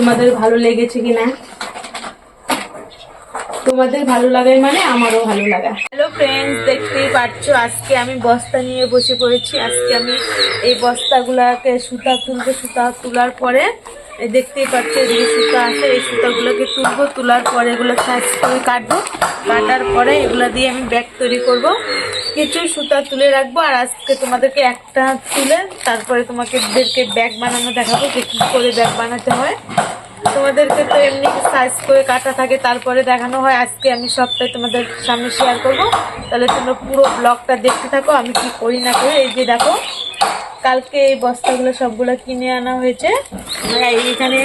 তোমাদের ভালো লেগেছে কিনা? তোমাদের ভালো লাগে মানে আমারও ভালো লাগা। হ্যালো ফ্রেন্ডস দেখতেই পাচ্ছ আজকে আমি বস্তা নিয়ে বসে পড়েছি। আজকে আমি এই বস্তাগুলাকে সুতা তুলবো, সুতা তোলার পরে দেখতেই পাচ্ছ যে সুতা আছে, এই সুতাগুলোকে তুলবো, তোলার পরে এগুলো সাইজ করে কাটবো। কাটার পরে এগুলো দিয়ে আমি ব্যাগ তৈরি করব। কিছু সুতা তুলে রাখব। আর আজকে তোমাদেরকে একটা তুলে, তারপরে তোমাকে ব্যাগ বানানো দেখাবো যে কী করে ব্যাগ বানাতে হয়। তোমাদেরকে তো এমনি সাইজ করে কাটা থাকে, তারপরে দেখানো হয়। আজকে আমি সবটাই তোমাদের সামনে শেয়ার করব। তাহলে তোমরা পুরো ব্লগটা দেখতে থাকো, আমি কি করি না করি। এই যে দেখো, কালকে এই বস্তাগুলো সবগুলো কিনে আনা হয়েছে। মানে এইখানে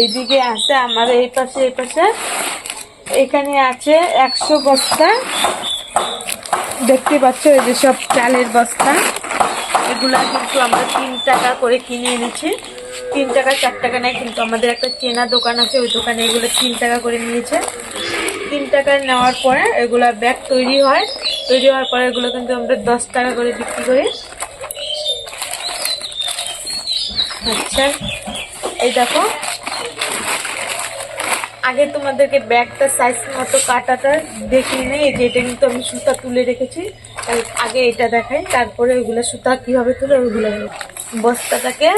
এইদিকে আছে আমার, এই পাশে এই পাশে। এখানে আছে একশো বস্তা। দেখতে পাচ্ছ এই যে সব চালের বস্তা। এগুলা কিন্তু আমরা তিন টাকা করে কিনে এনেছি। তিন টাকা, চার টাকা নেয়, কিন্তু আমাদের একটা চেনা দোকান আছে, ওই দোকানে এগুলো তিন টাকা করে নিয়েছে। তিন টাকা নেওয়ার পরে এগুলো ব্যাগ তৈরি হয়। তৈরি হওয়ার পরে এগুলো কিন্তু আমরা দশ টাকা করে বিক্রি করি। আচ্ছা এই দেখো। আগে তোমাদেরকে ব্যাগটা সাইজ মতো কাটাটা দেখিয়ে নেই, এই যে এটা কিন্তু আমি সুতা তুলে রেখেছি। আগে এটা দেখাই, তারপরে ওইগুলো সুতা কীভাবে তুলে ওইগুলো বস্তাটাকে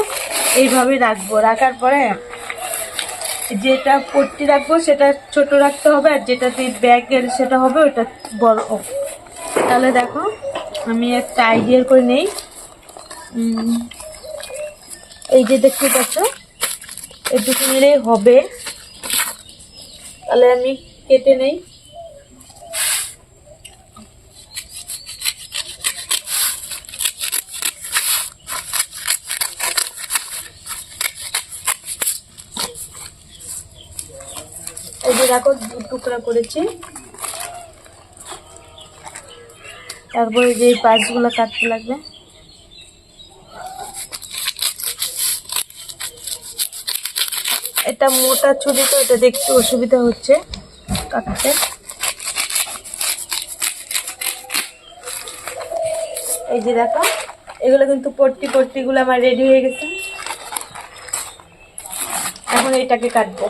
এইভাবে রাখব, রাখার পরে যেটা পট্টি রাখব সেটা ছোট রাখতে হবে, আর যেটা দিয়ে ব্যাগের সেটা হবে ওটা বড়। তাহলে দেখো, আমি একটা আইডিয়া করে নেই। এই যে দেখতে পাচ্ছ এটুকু নিলেই হবে। তাহলে আমি কেটে নেই। এই যে টুকরা করেছি। তারপরে যে পাঁচগুলো কাটতে লাগবে। এটা মোটা ছুরি তো, এটা দেখতে অসুবিধা হচ্ছে। কাটতে। এই যে দেখো, এগুলো কিন্তু পট্টি, পট্টিগুলো আমার রেডি হয়ে গেছে। এখন এটাকে কাটবো।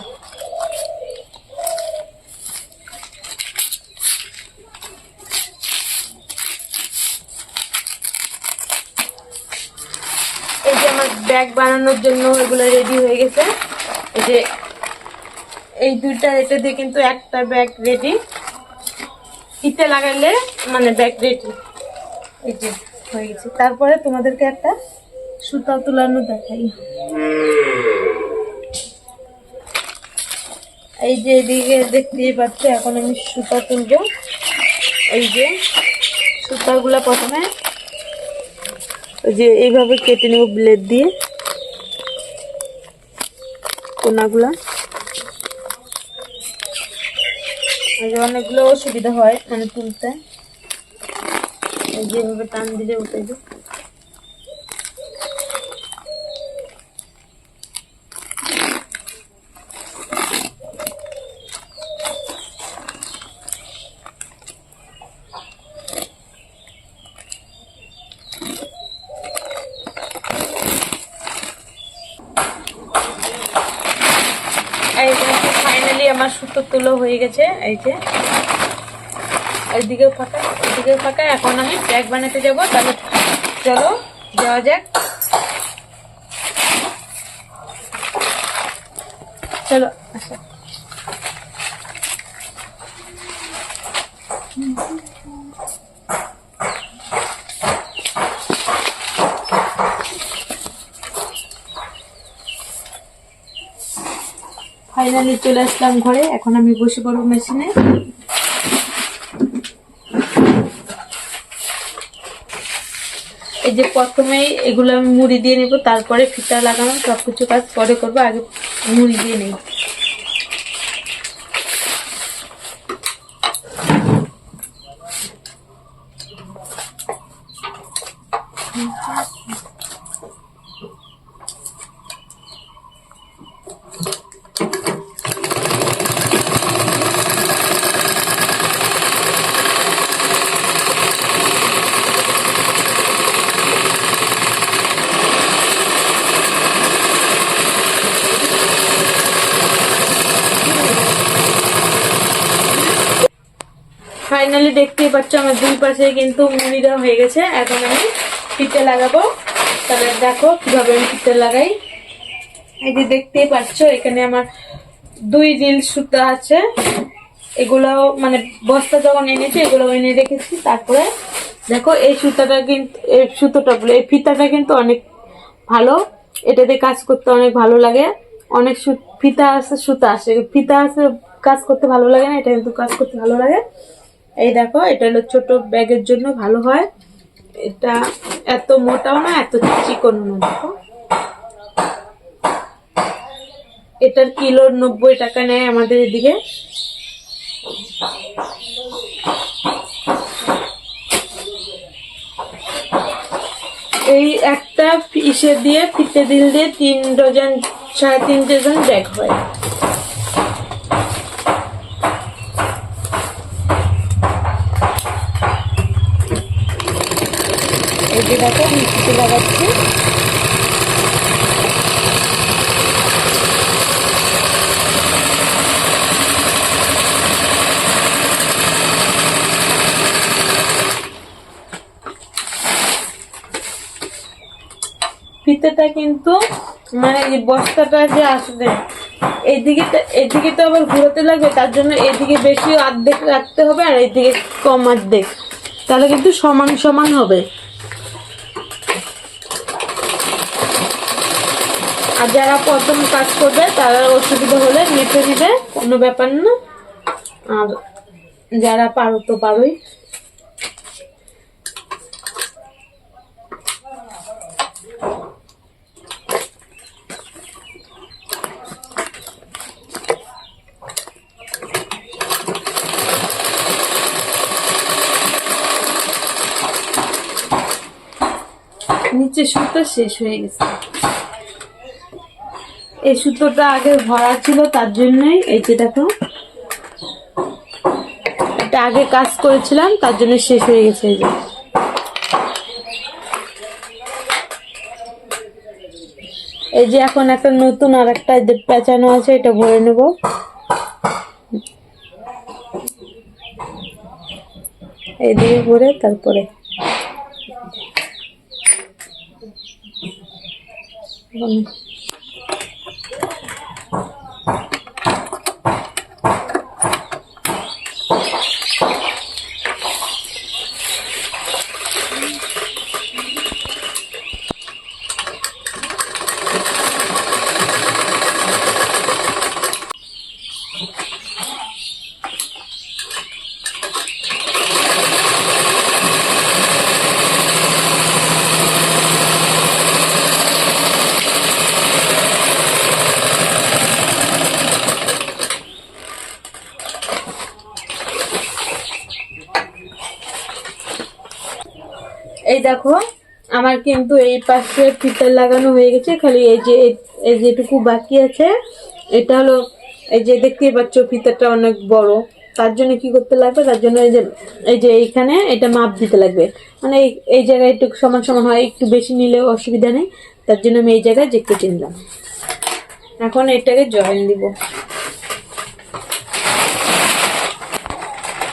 এই যে আমার ব্যাগ বানানোর জন্য এগুলো রেডি হয়ে গেছে। যে, এই দুইটা এটা দিয়ে কিন্তু একটা ব্যাগ রেডি ইতে লাগাইলে মানে ব্যাগ রেডি এই যে, হয়ে গেছে। তারপরে তোমাদেরকে একটা সুতা তুলানো দেখাই। এই যে এদিকে দেখতেই পাচ্ছ, এখন আমি সুতা তুলবো। এই যে, সুতাগুলা প্রথমে যে এইভাবে কেটে নেব ব্লেড দিয়ে। কোনাগুলা। অনেকগুলো অসুবিধা হয় মানে তুলতে। যেভাবে টান দিলে উঠে যায়। এই ফাইনালি আমার সুতো তুলো হয়ে গেছে, এই যে। এইদিকেও ফাঁকা এইদিকে ফাঁকা, এখন আমি ব্যাগ বানাতে যাব, তাহলে চলো, যাওয়া যাক। চলো, আসো। ফাইনালি চলে আসলাম ঘরে। এখন আমি বসে পড়ব মেশিনে। এই যে প্রথমেই এগুলো আমি মুড়ি দিয়ে নেব, তারপরে ফিটা লাগানো সব কিছু কাজ পরে করব, আগে মুড়ি দিয়ে নেব ফাইনালি দেখতেই পাচ্ছ আমার দুই পাশে কিন্তু মুড়ি দেওয়া হয়ে গেছে। এখন আমি ফিতে লাগাবো। তাহলে দেখো কীভাবে আমি ফিতে লাগাই। এই যে দেখতেই পাচ্ছ, এখানে আমার দুই রিল সুতা আছে। এগুলাও মানে বস্তা যখন এনেছি এগুলো এনে রেখেছি। তারপরে দেখো এই সুতাটা কিন্তু এই সুতোটা এই ফিতাটা কিন্তু অনেক ভালো। এটাতে কাজ করতে অনেক ভালো লাগে। অনেক ফিতা আছে, সুতা আসে ফিতা আছে, কাজ করতে ভালো লাগে না, এটা কিন্তু কাজ করতে ভালো লাগে। এই দেখো, এটা হলো ছোট ব্যাগের জন্য ভালো হয়। এটা এত মোটাও না, এত চিকনও না, দেখো। এটার কিলো নব্বই টাকা নেয় আমাদের এদিকে। এই একটা ইসে দিয়ে, ফিতে দিল দিয়ে তিন ডজন, সাড়ে তিন ডজন ব্যাগ হয়। এই দেখো ফিতে লাগাচ্ছি। ফিতেটা কিন্তু মানে এই বস্তাটা যে আসবে এইদিকে এইদিকে তো আবার ঘুরোতে লাগবে, তার জন্য এদিকে বেশি অর্ধেক রাখতে হবে আর এইদিকে কম অর্ধেক। তাহলে কিন্তু সমান সমান হবে। আর যারা প্রথম কাজ করবে, তারা অসুবিধা হলে মেপে নেবে, কোনো ব্যাপার না। আর যারা পারো তো পারোই। নিচে সুতো শেষ হয়ে গেছে। এই সুতোটা আগে ভরা ছিল, তার জন্যই এই যে দেখো। এটা আগে কাজ করেছিলাম, তার জন্য শেষ হয়ে গেছে এই যে। এই যে এখন একটা নতুন আর একটা পেঁচানো আছে, এটা ভরে নেব। এইদিকে ভরে, তারপরে। দেখো, আমার কিন্তু এই পাশে ফিতার লাগানো হয়ে গেছে, খালি এই যে, এই যেটুকু বাকি আছে, এটা হলো, এই যে দেখতেই পাচ্ছ ফিতারটা অনেক বড়। তার জন্য কি করতে লাগবে? তার জন্য এই যে এই যে এইখানে এটা মাপ দিতে লাগবে। মানে এই এই জায়গায় একটু সমান সমান হয়, একটু বেশি নিলেও অসুবিধা নেই। তার জন্য আমি এই জায়গায় যে কেটে নিলাম। এখন এটাকে জয়েন দিব।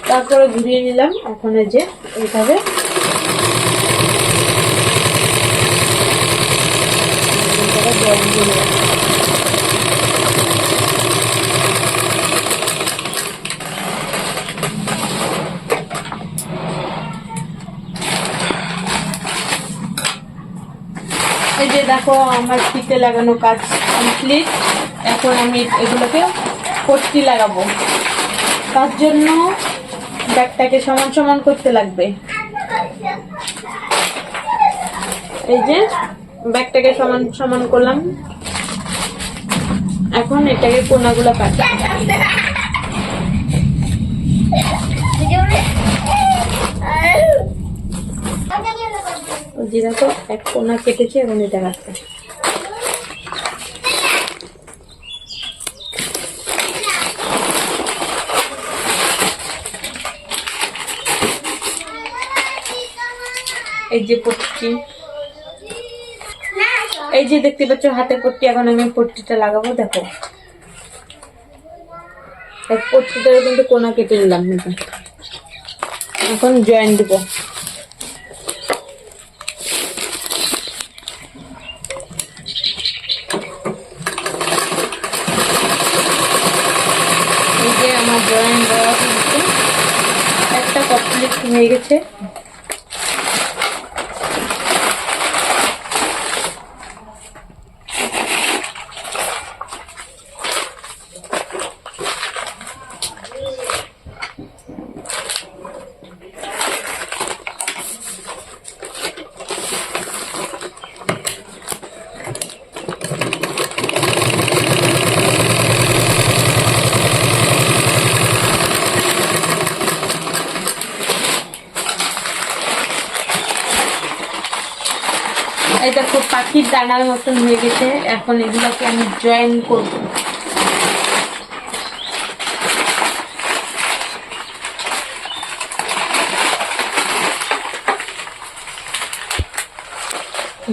তারপরে ঘুরিয়ে নিলাম। এখন এই যে এইভাবে এটাকে জয়েন দিয়ে নিলাম। এই যে দেখো, আমার ফিতে লাগানো কাজ কমপ্লিট এখন আমি এগুলোকে পট্টি লাগাবো। তার জন্য ব্যাগটাকে সমান সমান করতে লাগবে। এই যে ব্যাগটাকে সমান সমান করলাম। এখন এটাকে কোনাগুলো এক কোনা কেটেছে, এখন এটা কাটতে এই যে পট্টি এই যে দেখতে পাচ্ছ, হাতের পট্টি, এখন আমি পট্টিটা লাগাবো, দেখো। এই পট্টিটারও কিন্তু কোনা কেটে নিলাম এখন জয়েন দেব। আমার জয়েন দেওয়া একটা কমপ্লিট হয়ে গেছে। এটা খুব পাখির দানার মতন হয়ে গেছে। এখন এগুলোকে আমি জয়েন করব।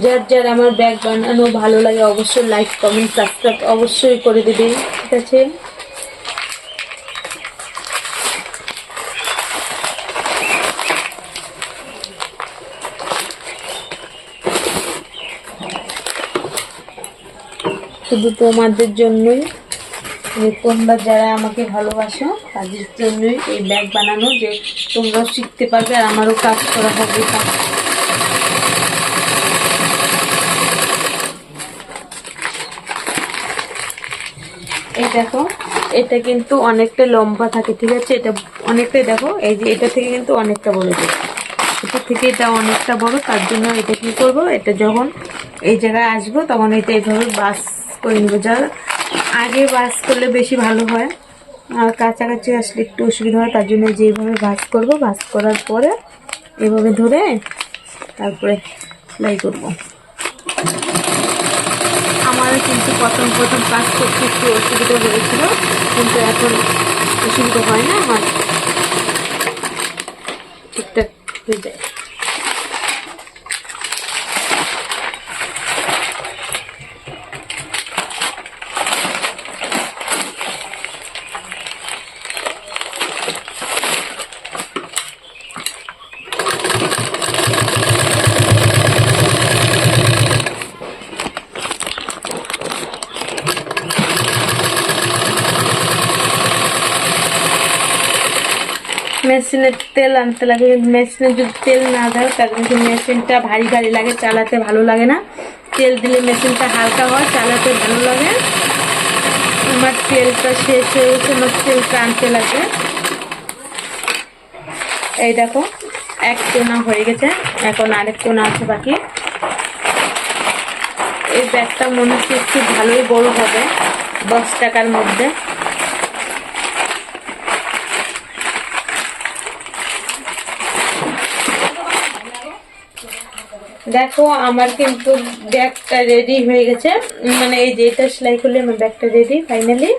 যার যার আমার ব্যাগ বানানো ভালো লাগে, অবশ্যই লাইক কমেন্ট সাবস্ক্রাইব অবশ্যই করে দেবে ঠিক আছে? শুধু তোমাদের জন্যই। তোমরা যারা আমাকে ভালোবাসো, তাদের জন্যই এই ব্যাগ বানানো যে তোমরাও শিখতে পারবে আর আমারও কাজ করা হবে কাজ এই দেখো, এটা কিন্তু অনেকটা লম্বা থাকে, ঠিক আছে? এটা অনেকটাই দেখো, এই যে এটা থেকে কিন্তু অনেকটা বড় যায় এটা থেকে এটা অনেকটা বড়, তার জন্য এটা কি করব? এটা যখন এই জায়গায় আসব, তখন এটা এইভাবে বাস করে নেব। যা আগে বাস করলে বেশি ভালো হয়। আর কাছাকাছি আসলে একটু অসুবিধা হয়, তার জন্য যেভাবে ভাজ করব, ভাজ করার পরে এভাবে ধরে তারপরে সেলাই করব। আমারও কিন্তু প্রথম প্রথম কাজ করতে একটু অসুবিধা হয়েছিল, কিন্তু এখন অসুবিধা হয় না, আমার ঠিকঠাক হয়ে যায়। মেশিনের তেল আনতে লাগে মেশিনে যদি তেল না দেয় তাহলে কিন্তু মেশিনটা ভারী ভারী লাগে, চালাতে ভালো লাগে না। তেল দিলে মেশিনটা হালকা হয়, চালাতে ভালো লাগে। আমার তেলটা শেষ হয়ে গেছে, আমার তেলটা আনতে লাগে। এই দেখো, এক কোনা হয়ে গেছে, এখন আরেক কোনা আছে বাকি। এই ব্যাগটা মনে হচ্ছে একটু ভালোই বড় হবে, দশ টাকার মধ্যে। দেখো, আমার কিন্তু ব্যাগটা রেডি হয়ে গেছে। মানে এই যে এটা সেলাই করলে আমার ব্যাগটা রেডি ফাইনালি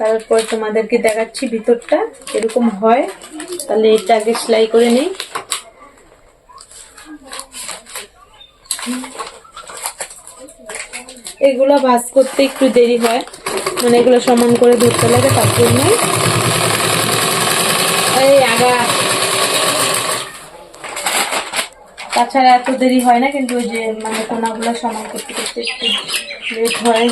তারপর তোমাদেরকে দেখাচ্ছি ভিতরটা এরকম হয়। তাহলে এটা আগে সেলাই করে নিই। এগুলো ভাজ করতে একটু দেরি হয়। মানে এগুলো সমান করে ধরতে লাগে, তার জন্যই। এই আগা তাছাড়া এত দেরি হয় না, কিন্তু ওই যে মানে কোনাগুলো সমান করতে করতে একটু লেট হয়।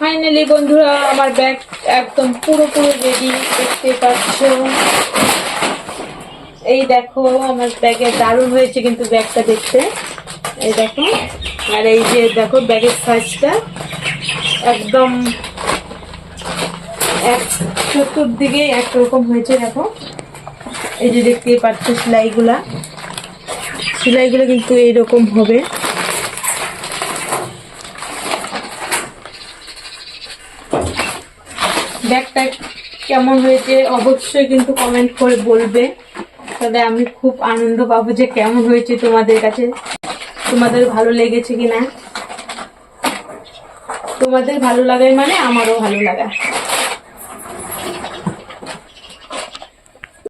ফাইনালি বন্ধুরা, আমার ব্যাগ একদম পুরোপুরি রেডি দেখতে পাচ্ছ। এই দেখো, আমার ব্যাগে দারুণ হয়েছে কিন্তু ব্যাগটা দেখতে। এই দেখো, আর এই যে দেখো ব্যাগের সাইজটা একদম এক চতুর্দিকে একরকম হয়েছে, দেখো। এই যে দেখতেই পাচ্ছ সেলাইগুলা। সেলাইগুলো কিন্তু এইরকম হবে। ব্যাগটা কেমন হয়েছে অবশ্যই কিন্তু কমেন্ট করে বলবে। তাহলে আমি খুব আনন্দ পাবো যে কেমন হয়েছে তোমাদের কাছে। তোমাদের ভালো লেগেছে কিনা? তোমাদের ভালো লাগাই মানে আমারও ভালো লাগা।